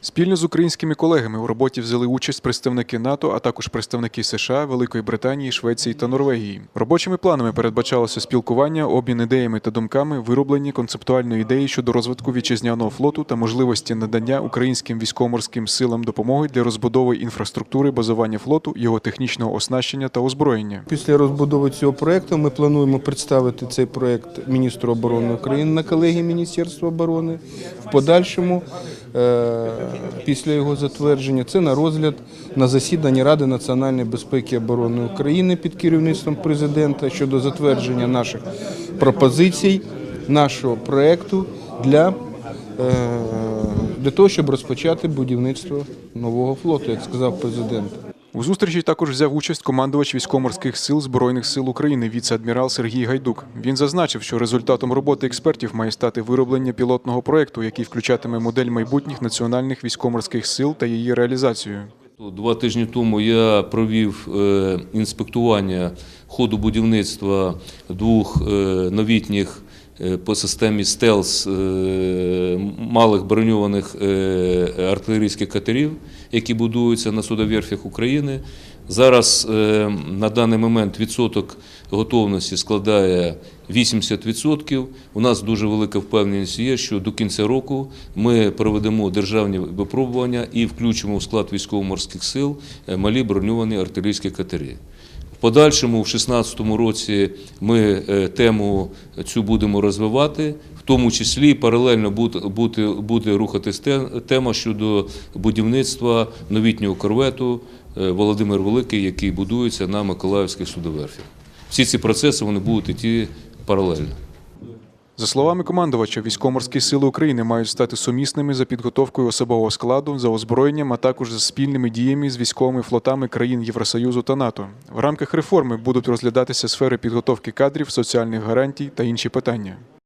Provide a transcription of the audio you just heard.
Спільно з українськими колегами у роботі взяли участь представники НАТО, а також представники США, Великої Британії, Швеції та Норвегії. Робочими планами передбачалося спілкування, обмін ідеями та думками, вироблення концептуальної ідеї щодо розвитку вітчизняного флоту та можливості надання українським військово-морським силам допомоги для розбудови інфраструктури базування флоту, його технічного оснащення та озброєння. Після розбудови цього проекту ми плануємо представити цей проект міністру оборони України на колегії Міністерства оборони. В подальшому, після його затвердження, це на розгляд на засіданні Ради національної безпеки і оборони України під керівництвом президента щодо затвердження наших пропозицій, нашого проекту для, е, для того, щоб розпочати будівництво нового флоту, як сказав президент. У зустрічі також взяв участь командувач військово-морських сил Збройних сил України, віце-адмірал Сергій Гайдук. Він зазначив, що результатом роботи експертів має стати вироблення пілотного проекту, який включатиме модель майбутніх національних військово-морських сил та її реалізацію. Два тижні тому я провів е, інспектування ходу будівництва двох е, новітніх по системі стелс е, малих броньованих е, артилерійських катерів, які будуються на судоверфях України. Зараз е, на даний момент відсоток готовності складає 80%. У нас дуже велика впевненість є, що до кінця року ми проведемо державні випробування і включимо в склад військово-морських сил е, малі броньовані артилерійські катери. Подальшому, в 2016 році, ми е, тему цю будемо розвивати, в тому числі паралельно буде, буде, рухатись тема щодо будівництва новітнього корвету е, Володимир Великий, який будується на Миколаївських судоверфях. Всі ці процеси вони будуть йти паралельно. За словами командувача, військово-морські сили України мають стати сумісними за підготовкою особового складу, за озброєнням, а також за спільними діями з військовими флотами країн Євросоюзу та НАТО. В рамках реформи будуть розглядатися сфери підготовки кадрів, соціальних гарантій та інші питання.